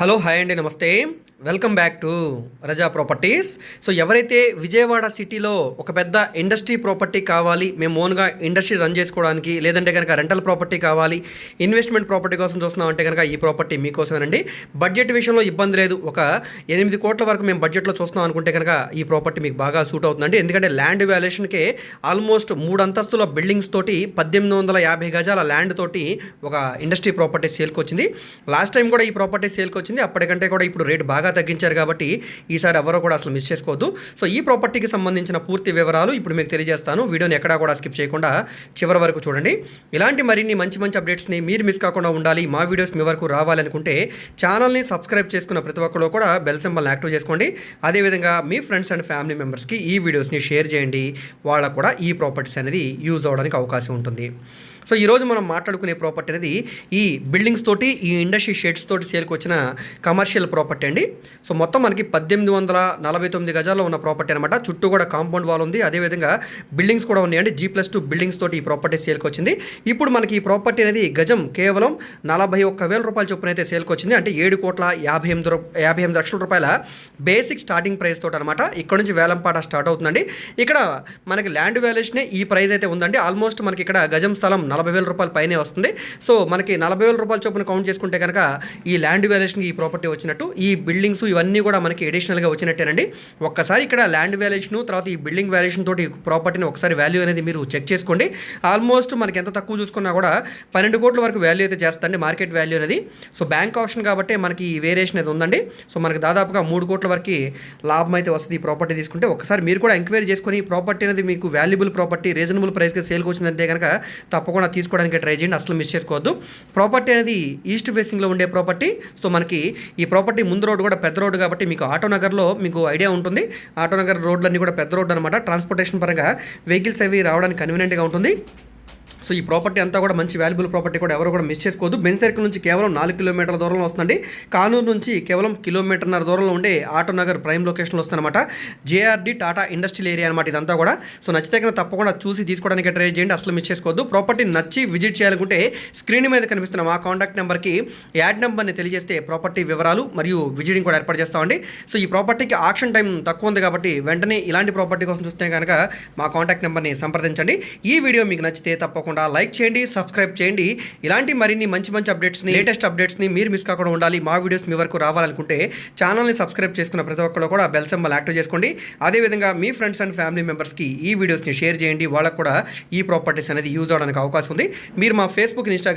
Hello hi అండి నమస్తే welcome back to Raza properties. So ఎవరైతే విజయవాడ సిటీలో ఒక పెద్ద ఇండస్ట్రీ ప్రాపర్టీ కావాలి మేము ఓన్గా ఇండస్ట్రీ రన్ చేసుకోవడానికి లేదంటే కనుక రెంటల్ ప్రాపర్టీ కావాలి ఇన్వెస్ట్మెంట్ ప్రాపర్టీ కోసం చూస్తున్నాం అంటే కనుక ఈ ప్రాపర్టీ మీకోసమేనండి. బడ్జెట్ విషయంలో ఇబ్బంది లేదు. ఒక ఎనిమిది కోట్ల వరకు మేము బడ్జెట్లో చూస్తున్నాం అనుకుంటే కనుక ఈ ప్రాపర్టీ మీకు బాగా సూట్ అవుతుందండి. ఎందుకంటే ల్యాండ్ వాల్యుయేషన్కే ఆల్మోస్ట్ మూడు అంతస్తుల బిల్డింగ్స్ తోటి పద్దెనిమిది వందల యాభై గజాల ల్యాండ్ తోటి ఒక ఇండస్ట్రీ ప్రాపర్టీ సేల్కి వచ్చింది లాస్ట్ టైం కూడా ఈ ప్రాపర్టీ సేల్కి వచ్చింది అప్పటికంటే కూడా ఇప్పుడు రేట్ బాగా తగ్గించారు కాబట్టి ఈసారి ఎవరో కూడా అసలు మిస్ చేసుకోవద్దు. సో ఈ ప్రాపర్టీకి సంబంధించిన పూర్తి వివరాలు ఇప్పుడు మీకు తెలియజేస్తాను. వీడియోని ఎక్కడా కూడా స్కిప్ చేయకుండా చివరి వరకు చూడండి. ఇలాంటి మరిన్ని మంచి మంచి అప్డేట్స్ని మీరు మిస్ కాకుండా ఉండాలి. మా వీడియోస్ మీ వరకు రావాలనుకుంటే ఛానల్ని సబ్స్క్రైబ్ చేసుకున్న ప్రతి ఒక్కరు కూడా బెల్ సింబల్ని యాక్టివ్ చేసుకోండి. అదేవిధంగా మీ ఫ్రెండ్స్ అండ్ ఫ్యామిలీ మెంబర్స్కి ఈ వీడియోస్ని షేర్ చేయండి. వాళ్ళకు కూడా ఈ ప్రాపర్టీస్ అనేది యూజ్ అవ్వడానికి అవకాశం ఉంటుంది. సో ఈరోజు మనం మాట్లాడుకునే ప్రాపర్టీ అనేది ఈ బిల్డింగ్స్ తోటి ఈ ఇండస్ట్రీ షెడ్స్ తోటి సేల్కి వచ్చిన కమర్షియల్ ప్రాపర్టీ అండి. సో మొత్తం మనకి పద్దెనిమిది వందల నలభై తొమ్మిది గజాల్లో ఉన్న ప్రాపర్టీ అనమాట చుట్టూ కూడా కాంపౌండ్ వాల్ ఉంది. అదేవిధంగా బిల్డింగ్స్ కూడా ఉన్నాయండి. జీ ప్లస్ టూ బిల్డింగ్స్ తోటి ఈ ప్రాపర్టీ సేల్కి వచ్చింది. ఇప్పుడు మనకి ఈ ప్రాపర్టీ అనేది గజం కేవలం నలభై ఒక్క వేల రూపాయల చొప్పున అయితే సేల్కి వచ్చింది. అంటే ఏడు కోట్ల యాభై ఎనిమిది యాభై ఎనిమిది లక్షల రూపాయల బేసిక్ స్టార్టింగ్ ప్రైస్ తోటి అనమాట ఇక్కడ నుంచి వేలంపాట స్టార్ట్ అవుతుందండి. ఇక్కడ మనకి ల్యాండ్ వాల్యుయేషనే ఈ ప్రైస్ అయితే ఉందండి. ఆల్మోస్ట్ మనకి ఇక్కడ గజం స్థలం నలభై వేల రూపాయల పైనే వస్తుంది. సో మనకి నలభై వేల రూపాయల చొప్పున కౌంట్ చేసుకుంటే కనుక ఈ ల్యాండ్ వాల్యుయేషన్కి ఈ ప్రాపర్టీ వచ్చినట్టు ఈ బిల్డింగ్ బిల్డింగ్స్ ఇవన్నీ కూడా మనకి అడిషనల్గా వచ్చినట్టేనండి. ఒక్కసారి ఇక్కడ ల్యాండ్ వాల్యుయేషన్ తర్వాత ఈ బిల్డింగ్ వాల్యుయేషన్ తోటి ప్రాపర్టీని ఒకసారి వాల్యూ అనేది మీరు చెక్ చేసుకోండి. ఆల్మోస్ట్ మనకి ఎంత తక్కువ చూసుకున్నా కూడా పన్నెండు కోట్ల వరకు వాల్యూ అయితే చేస్తండి మార్కెట్ వాల్యూ అనేది. సో బ్యాంక్ ఆప్షన్ కాబట్టి మనకి ఈ వేరియేషన్ అనేది ఉందండి. సో మనకి దాదాపుగా మూడు కోట్ల వరకు లాభం అయితే వస్తుంది ఈ ప్రాపర్టీ తీసుకుంటే. ఒకసారి మీరు కూడా ఎంక్వైరీ చేసుకొని ఈ ప్రాపర్టీ అనేది మీకు వాల్యుబుల్ ప్రాపర్టీ రీజనబుల్ ప్రైస్కి సేల్కి వచ్చిందంటే కనుక తప్పకుండా తీసుకోవడానికి ట్రై చేయండి. అసలు మిస్ చేసుకోవద్దు. ప్రాపర్టీ అనేది ఈస్ట్ ఫేసింగ్లో ఉండే ప్రాపర్టీ సో మనకి ఈ ప్రాపర్టీ ముందు రోడ్డు కూడా పెద్ద రోడ్డు కాబట్టి మీకు ఆటోనగర్లో మీకు ఐడియా ఉంటుంది. ఆటో నగర్ రోడ్లన్నీ కూడా పెద్ద రోడ్డు అనమాట ట్రాన్స్పోర్టేషన్ పరంగా వెహికల్స్ అవి రావడానికి కన్వీనియంట్గా ఉంటుంది. సో ఈ ప్రాపర్టీ అంతా కూడా మంచి వాల్యుబుల్ ప్రాపర్టీ కూడా ఎవరు కూడా మిస్ చేసుకోవద్దు. బెన్ సర్కిల్ నుంచి కేవలం నాలుగు కిలోమీటర్ల దూరంలో వస్తుందండి. కానూరు నుంచి కేవలం కిలోమీటర్న్నర దూరంలో ఉండే ఆటో నగర్ ప్రైమ్ లొకేషన్లో వస్తుందన్నమాట. జేఆర్డి టాటా ఇండస్ట్రియల్ ఏరియా అనమాట ఇదంతా కూడా. సో నచ్చితే కన్నా తప్పకుండా చూసి తీసుకోవడానికి ట్రై చేయండి. అసలు మిస్ చేసుకోవద్దు. ప్రాపర్టీ నచ్చి విజిట్ చేయాలనుకుంటే స్క్రీన్ మీద కనిపిస్తున్న మా కాంటాక్ట్ నెంబర్కి యాడ్ నెంబర్ని తెలియజేస్తే ప్రాపర్టీ వివరాలు మరియు విజిటింగ్ కూడా ఏర్పాటు చేస్తామండి. సో ఈ ప్రాపర్టీకి ఆక్షన్ టైం తక్కువ ఉంది కాబట్టి వెంటనే ఇలాంటి ప్రాపర్టీ కోసం చూస్తే కనుక మా కాంటాక్ట్ నెంబర్ని సంప్రదించండి. ఈ వీడియో మీకు నచ్చితే తప్పకుండా లైక్ చేయండి సబ్స్క్రైబ్ చేయండి. ఇలాంటి మరిన్ని మంచి మంచి అప్డేట్స్ని లేటెస్ట్ అప్డేట్స్ని మీరు మిస్ కాకుండా ఉండాలి. మా వీడియోస్ మీ వరకు రావాలనుకుంటే ఛానల్ని సబ్స్క్రైబ్ చేసుకున్న ప్రతి ఒక్కరు కూడా బెల్ సింబల్ యాక్టివ్ చేసుకోండి. అదేవిధంగా మీ ఫ్రెండ్స్ అండ్ ఫ్యామిలీ మెంబర్స్కి ఈ వీడియోస్ని షేర్ చేయండి. వాళ్ళకు కూడా ఈ ప్రాపర్టీస్ అనేది యూజ్ అవడానికి అవకాశం ఉంది. మీరు మా ఫేస్బుక్ ఇన్స్టాగ్రామ్